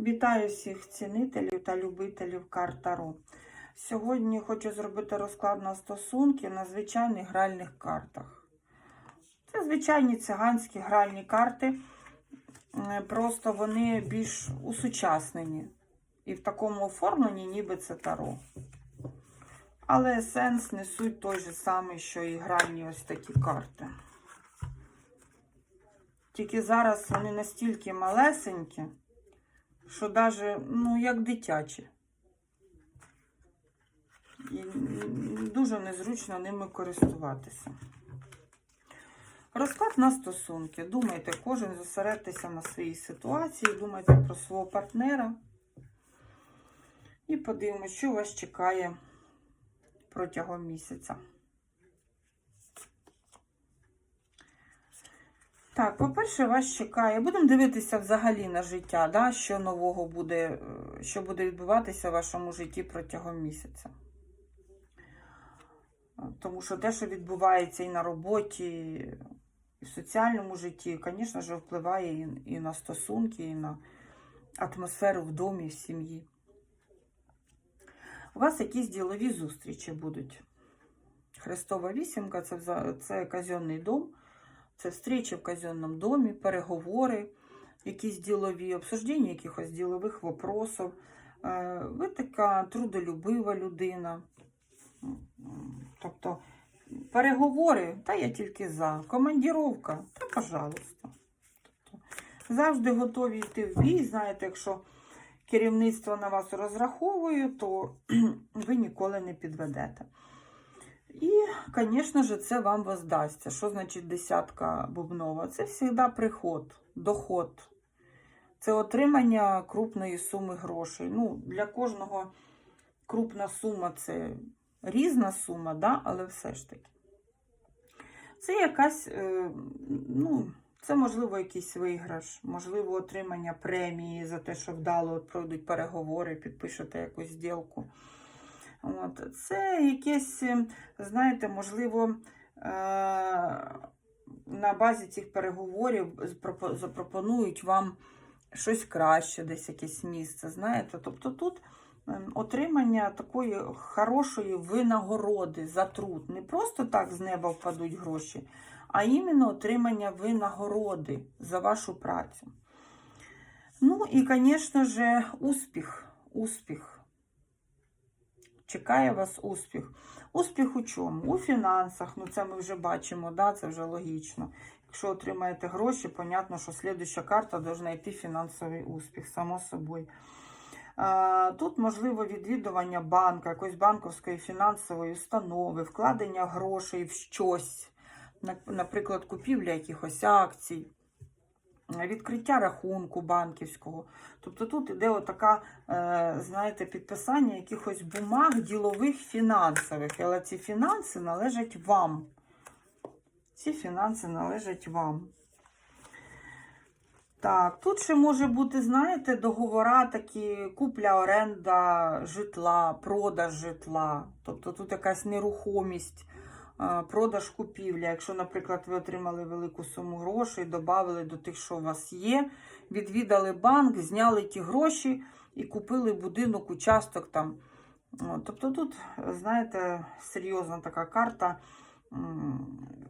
Вітаю всіх цінителів та любителів карт Таро. Сьогодні хочу зробити розклад на стосунки на звичайних гральних картах. Це звичайні циганські гральні карти, просто вони більш усучаснені. І в такому оформленні, ніби це таро. Але сенс несуть той же самий, що і гральні ось такі карти. Тільки зараз вони настільки малесенькі, що навіть, ну, як дитячі. І дуже незручно ними користуватися. Розклад на стосунки. Думайте, кожен зосередьтеся на своїй ситуації, думайте про свого партнера. І подивимося, що вас чекає протягом місяця. Так, по-перше, вас чекає. Будемо дивитися взагалі на життя, да? що нового буде, е, що буде відбуватися в вашому житті протягом місяця. Тому що те, що відбувається і на роботі, і в соціальному житті, звісно ж, впливає і, і на стосунки, і на атмосферу в домі, в сім'ї. У вас якісь ділові зустрічі будуть. Хрестова вісімка це, це казенний дом. Це встречі в казенному домі, переговори, якісь ділові, обсуждення якихось ділових вопросів. Е, Ви така трудолюбива людина. Тобто переговори, та я тільки за. Командіровка, та пожалуйста. Тобто, завжди готові йти в бій. Знаєте, якщо керівництво на вас розраховує, то ви ніколи не підведете. І, звісно ж, це вам воздасться. Що значить десятка бубнова? Це завжди приход, доход. Це отримання крупної суми грошей. Ну, для кожного крупна сума це різна сума, да? але все ж таки. Це якась, е, ну, це можливо якийсь виграш, можливо, отримання премії за те, що вдало пройдуть переговори, підпишете якусь зділку. От. Це якесь, е, знаєте, можливо, е, на базі цих переговорів запропонують вам щось краще, десь якесь місце. Знаєте, тобто тут ем, отримання такої хорошої винагороди за труд. Не просто так з неба впадуть гроші, а іменно отримання винагороди за вашу працю. Ну і, звісно ж, успіх. Успіх. Чекає вас успіх. Успіх у чому? У фінансах. Ну, це ми вже бачимо, да? це вже логічно. Якщо отримаєте гроші, понятно, що слідуща карта повинна йти фінансовий успіх, само собою. Тут можливо відвідування банка, якоїсь банковської фінансової установи, вкладення грошей в щось, наприклад, купівля якихось акцій, відкриття рахунку банківського. Тобто тут іде отака, е, знаєте, підписання якихось бумаг ділових фінансових, але ці фінанси належать вам. Ці фінанси належать вам. Так, тут ще може бути, знаєте, договора такі купля, оренда житла, продаж житла. Тобто тут якась нерухомість, е, продаж купівля. Якщо, наприклад, ви отримали велику суму грошей, додали до тих, що у вас є, відвідали банк, зняли ті гроші і купили будинок, участок там. Тобто тут, знаєте, серйозна така карта.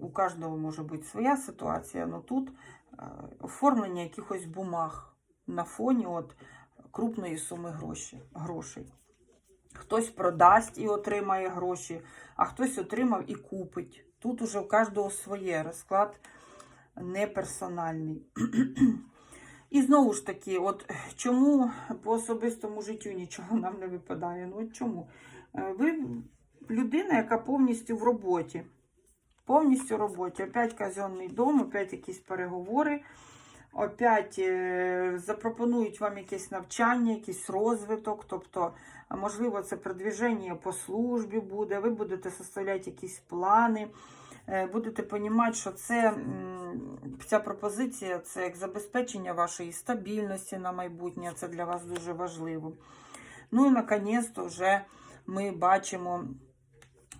У кожного може бути своя ситуація, але тут е, оформлення якихось бумаг на фоні от крупної суми грошей. Хтось продасть і отримає гроші, а хтось отримав і купить. Тут уже у кожного своє розклад не персональний. І знову ж таки, от чому по особистому життю нічого нам не випадає? Ну от чому? Е, Ви людина, яка повністю в роботі. Повністю в роботі. Опять казенний дом, опять якісь переговори, опять е, запропонують вам якесь навчання, якийсь розвиток. Тобто, можливо, це продвіження по службі буде, ви будете составляти якісь плани. е, Будете розуміти, що це, ця пропозиція це як забезпечення вашої стабільності на майбутнє, це для вас дуже важливо. Ну і наконець-то вже ми бачимо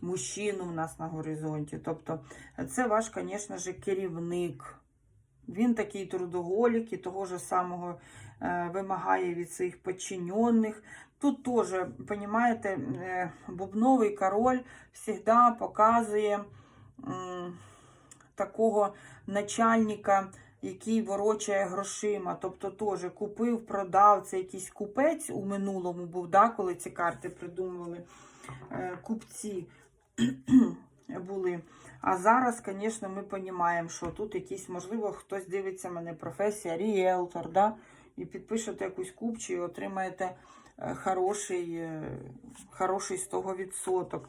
мужчину в нас на горизонті. Тобто, це ваш, звісно ж, керівник. Він такий трудоголік і того ж самого е, вимагає від своїх подчинених. Тут теж, розумієте, е, бубновий король завжди показує такого начальника, який ворочає грошима. Тобто теж купив, продав, це якийсь купець у минулому був, да, коли ці карти придумували е, купці були. А зараз, звісно, ми розуміємо, що тут якийсь, можливо, хтось дивиться мене, професія, ріелтор, да? і підпишете якусь купчу і отримаєте е, хороший, е, хороший з того відсоток.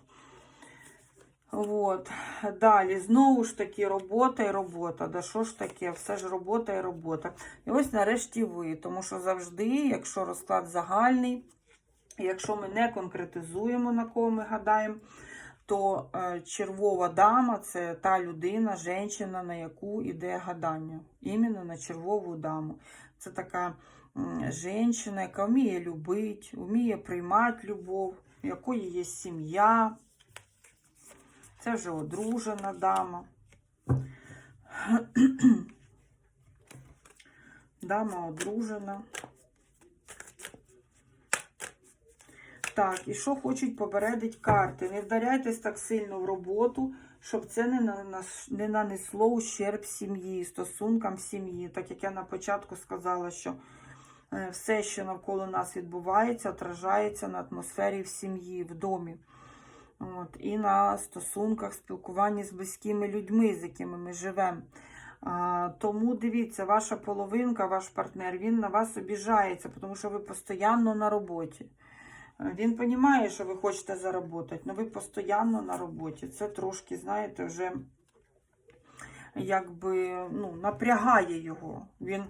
От. Далі, знову ж таки, робота і робота. Да що ж таке? Все ж робота і робота. І ось нарешті ви. Тому що завжди, якщо розклад загальний, якщо ми не конкретизуємо, на кого ми гадаємо, то е, червова дама це та людина, жінка, на яку йде гадання. Іменно на червову даму. Це така жінка, яка вміє любити, вміє приймати любов, у якої є сім'я. Це вже одружена дама. Дама одружена. Так, і що хочуть попередити карти? Не вдаряйтесь так сильно в роботу, щоб це не, не нанесло ущерб сім'ї, стосункам в сім'ї. Так як я на початку сказала, що е, все, що навколо нас відбувається, отражається на атмосфері в сім'ї, в домі. От, і на стосунках, спілкуванні з близькими людьми, з якими ми живемо. Тому дивіться, ваша половинка, ваш партнер, він на вас обіжається, тому що ви постійно на роботі. Він розуміє, що ви хочете заробити, але ви постійно на роботі. Це трошки, знаєте, вже якби ну, напрягає його. Він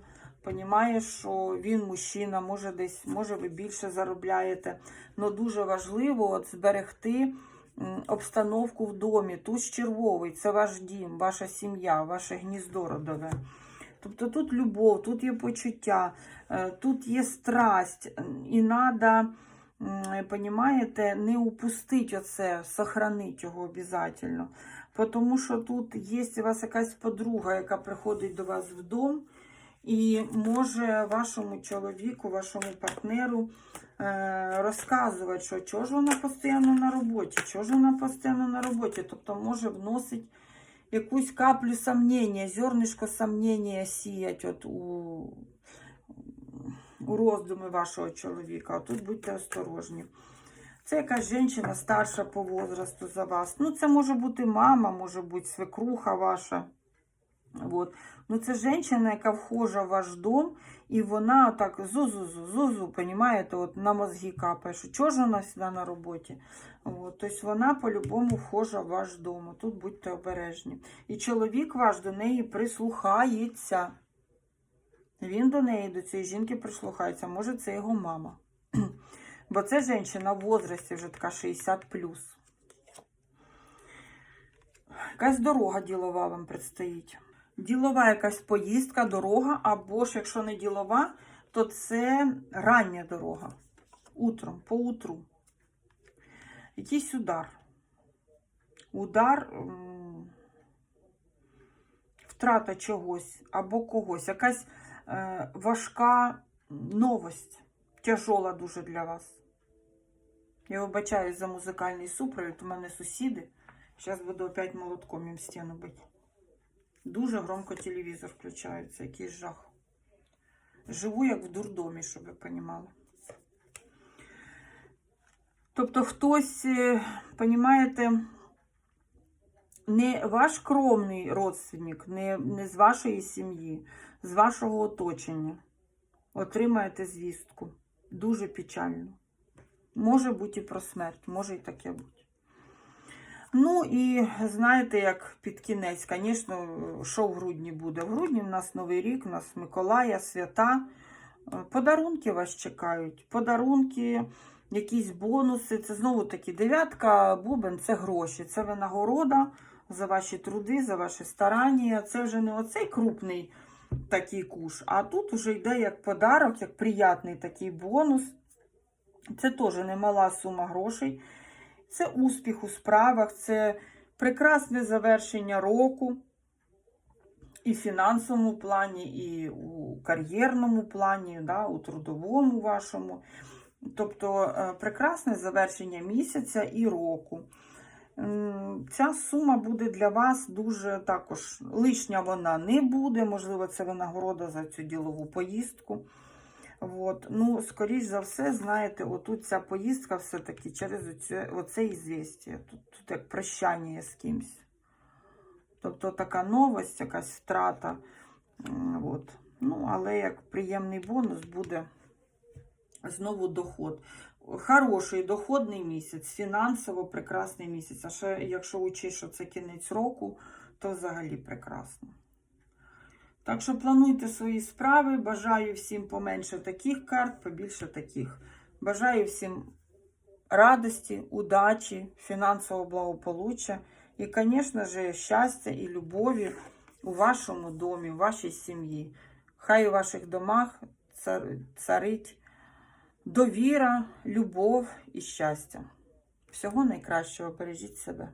розуміє, що він мужчина, може десь, може ви більше заробляєте. але дуже важливо от зберегти обстановку в домі. Тут червовий, це ваш дім, ваша сім'я, ваше гніздо родове. Тобто тут любов, тут є почуття, е, тут є страсть, і треба, розумієте, не упустити оце, сохранити його обов'язково. Тому що тут є у вас якась подруга, яка приходить до вас в дом, і може вашому чоловіку, вашому партнеру е, розказувати, що чого ж вона постійно на роботі, чого ж вона постійно на роботі. Тобто може вносить якусь каплю сомнення, зернишко сомнення сіять от у роздуми вашого чоловіка. Тут будьте осторожні. Це якась жінка старша по возрасту за вас. Ну, це може бути мама, може бути свекруха ваша. От. Ну, це жінка, яка вхожа в ваш дом, і вона так зу-зу-зу, зу-зу, понімаєте, от на мозги капає, що чого ж вона сюди на роботі? От. Тобто вона по-любому вхожа в ваш дом. Тут будьте обережні. І чоловік ваш до неї прислухається. Він до неї, до цієї жінки прислухається. Може, це його мама. Бо це жінка в возрасті вже така 60 Якась дорога ділова вам предстоїть. Ділова якась поїздка, дорога, або ж, якщо не ділова, то це рання дорога. Утром, по утру. Якийсь удар. Удар, втрата чогось або когось. Якась важка новость. Тяжола дуже для вас. Я вибачаюсь за музикальний супровід. У мене сусіди. Зараз буду опять молотком їм стіну бити. Дуже громко телевізор включається, якийсь жах. Живу як в дурдомі, щоб ви розуміли. Тобто хтось, розумієте, не ваш кровний родственник, не, не з вашої сім'ї, з вашого оточення отримаєте звістку. Дуже печально. Може бути і про смерть, може і таке бути. Ну і знаєте, як під кінець, звісно, що в грудні буде? В грудні в нас Новий рік, у нас Миколая, свята. Е, Подарунки вас чекають. Подарунки, якісь бонуси. Це знову таки дев'ятка, бубен це гроші. Це винагорода за ваші труди, за ваші старання. Це вже не оцей крупний такий куш, а тут вже йде як подарок, як приятний такий бонус. Це теж немала сума грошей. Це успіх у справах, це прекрасне завершення року. і в фінансовому плані, і у кар'єрному плані, да, у трудовому вашому. Тобто е, прекрасне завершення місяця і року. Ця сума буде для вас дуже також лишня вона не буде. Можливо, це винагорода за цю ділову поїздку. От. Ну, скоріш за все, знаєте, отут ця поїздка все-таки через оце, оце ізвістя. Тут, тут як прощання з кимсь. Тобто така новость, якась втрата. От. Ну, але як приємний бонус буде знову доход. Хороший доходний місяць, фінансово прекрасний місяць. А ще якщо учить, що це кінець року, то взагалі прекрасно. Так що плануйте свої справи. Бажаю всім поменше таких карт, побільше таких. Бажаю всім радості, удачі, фінансового благополуччя і, звісно ж, щастя і любові у вашому домі, у вашій сім'ї. Хай у ваших домах цар- царить довіра, любов і щастя. Всього найкращого. Бережіть себе.